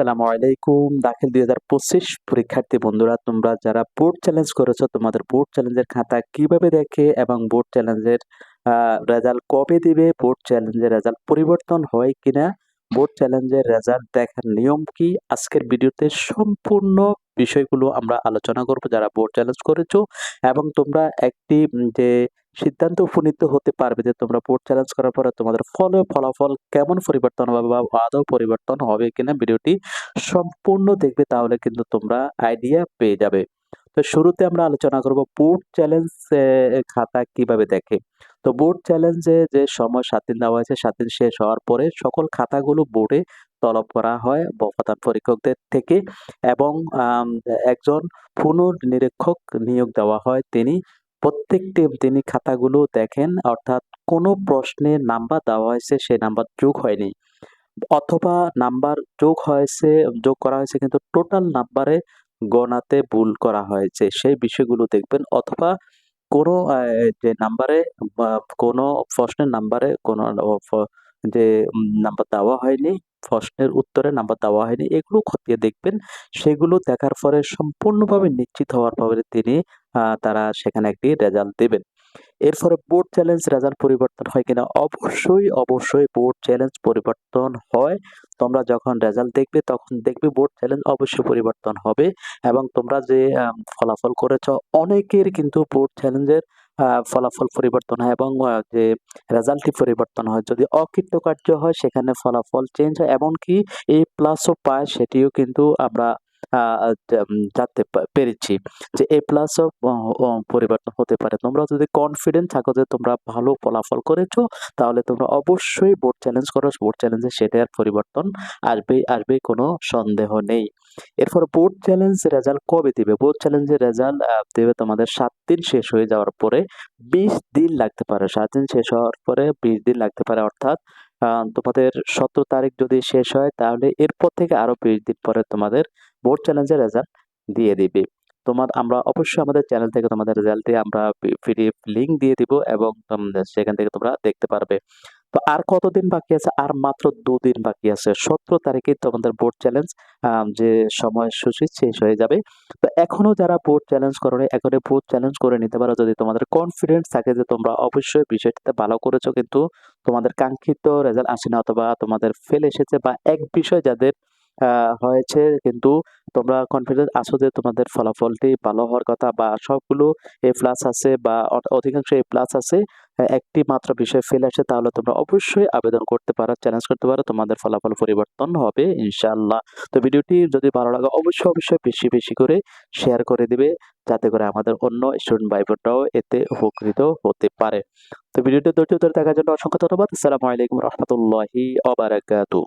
আসসালামু আলাইকুম। দাখিল দুই হাজার পঁচিশ পরীক্ষার্থী বন্ধুরা, তোমরা যারা বোর্ড চ্যালেঞ্জ করেছ, তোমাদের বোর্ড চ্যালেঞ্জের খাতা কীভাবে দেখে এবং বোর্ড চ্যালেঞ্জের রেজাল্ট কবে দিবে বোর্ড চ্যালেঞ্জের রেজাল্ট পরিবর্তন হয় কিনা বোর্ড চ্যালেঞ্জের রেজাল্ট দেখার নিয়ম কি? আজকের ভিডিওতে সম্পূর্ণ বিষয়গুলো আমরা আলোচনা করব যারা বোর্ড চ্যালেঞ্জ করেছ এবং তোমরা একটি যে সিদ্ধান্ত উপনীত হতে পারবে যে তোমরা বোর্ড চ্যালেঞ্জ করার পরে তোমাদের ফলে ফলাফল কেমন পরিবর্তন হবে বা আদৌ পরিবর্তন হবে কিনা ভিডিওটি সম্পূর্ণ দেখবে তাহলে কিন্তু তোমরা আইডিয়া পেয়ে যাবে। তো শুরুতে আমরা আলোচনা করব বোর্ড চ্যালেঞ্জ খাতা কীভাবে দেখে। তো বোর্ড চ্যালেঞ্জে যে সময় সাত দিন দেওয়া হয়েছে সাত দিন শেষ হওয়ার পরে সকল খাতাগুলো বোর্ডে তলব করা হয় প্রধান পরীক্ষকদের থেকে এবং একজন পুনর্নিরীক্ষক নিয়োগ দেওয়া হয়। তিনি প্রত্যেকটি, তিনি খাতাগুলো দেখেন, অর্থাৎ কোনো প্রশ্নে নাম্বার দেওয়া হয়েছে সেই নাম্বার যোগ হয়নি। অথবা নাম্বার যোগ হয়েছে, যোগ করা হয়েছে কিন্তু টোটাল নাম্বারে গণাতে ভুল করা হয়েছে। সেই বিষয়গুলো দেখবেন অথবা কোনো যে নাম্বারে বা কোনো প্রশ্নের নাম্বারে কোনো যে নাম্বার দেওয়া হয়নি প্রশ্নের উত্তরে নাম্বার দেওয়া হয়নি, এগুলো খতিয়ে দেখবেন। সেগুলো দেখার পরে সম্পূর্ণভাবে নিশ্চিত হওয়ার পরে তিনি তারা সেখানে একটি রেজাল্ট দেবেন। এরপরে বোর্ড চ্যালেঞ্জ রেজাল্ট পরিবর্তন হয় কিনা? অবশ্যই অবশ্যই বোর্ড চ্যালেঞ্জ পরিবর্তন হয়। তোমরা যখন রেজাল্ট দেখবে, তখন দেখবে বোর্ড চ্যালেঞ্জ অবশ্যই পরিবর্তন হবে এবং তোমরা যে ফলাফল করেছ, অনেকের কিন্তু বোর্ড চ্যালেঞ্জের ফলাফল পরিবর্তন হয় এবং যে রেজাল্টটি পরিবর্তন হয়। যদি অকৃতকার্য হয়, সেখানে ফলাফল চেঞ্জ হয়। এমনকি এ প্লাসও পায়, সেটিও কিন্তু আমরা জানতে পেরেছি যে এ প্লাসও পরিবর্তন হতে পারে। তোমরা যদি কনফিডেন্ট থাকো যে তোমরা ভালো ফলাফল করেছ, তাহলে তোমরা অবশ্যই বোর্ড চ্যালেঞ্জ করো। বোর্ড চ্যালেঞ্জে সেটার পরিবর্তন আসবেই আসবে কোনো সন্দেহ নেই। এরপর বোর্ড চ্যালেঞ্জ রেজাল্ট কবে দিবে? বোর্ড চ্যালেঞ্জের রেজাল্ট দেবে তোমাদের সাত দিন শেষ হয়ে যাওয়ার পরে বিশ দিন লাগতে পারে। সাত দিন শেষ হওয়ার পরে বিশ দিন লাগতে পারে। অর্থাৎ তোমাদের সতেরো তারিখ যদি শেষ হয়, তাহলে এরপর থেকে আরও বিশ দিন পরে তোমাদের বোর্ড চ্যালেঞ্জের রেজাল্ট দিয়ে দিবে। তোমার আমরা অবশ্যই আমাদের চ্যানেল থেকে তোমাদের রেজাল্টে আমরা পিডিএফ লিংক দিয়ে দিব এবং সেখান থেকে তোমরা দেখতে পারবে। তো আর কতদিন বাকি আছে? আর মাত্র দুদিন বাকি আছে। সতেরো তারিখে তোমাদের বোর্ড চ্যালেঞ্জ যে সময়সূচি শেষ হয়ে যাবে। তো এখনও যারা বোর্ড চ্যালেঞ্জ করো এখন বোর্ড চ্যালেঞ্জ করে নিতে পারো। যদি তোমাদের কনফিডেন্স থাকে যে তোমরা অবশ্যই বিষয়টিতে ভালো করেছ, কিন্তু তোমাদের কাঙ্ক্ষিত রেজাল্ট আসে না অথবা তোমাদের ফেল এসেছে বা এক বিষয় যাদের হয়েছে। কিন্তু তোমরা কনফিডেন্স আছো যে তোমাদের ফলাফলটি ভালো হওয়ার কথা বা সবগুলো এ প্লাস আছে বা অধিকাংশ এ প্লাস আছে একটি মাত্র বিষয় ফেল আসে তাহলে তোমরা অবশ্যই আবেদন করতে পারো চ্যালেঞ্জ করতে পারো, তোমাদের ফলাফল পরিবর্তন হবে ইনশাআল্লাহ। তো ভিডিওটি যদি ভালো লাগে, অবশ্যই অবশ্যই বেশি বেশি করে শেয়ার করে দিবে, যাতে করে আমাদের অন্য স্টুডেন্ট ভাই বোনরাও এতে উপকৃত হতে পারে। তো ভিডিওটি ধৈর্য ধরে দেখার জন্য অসংখ্য ধন্যবাদ। আসসালামু আলাইকুম রহমতুল্লাহি অবারাকাতু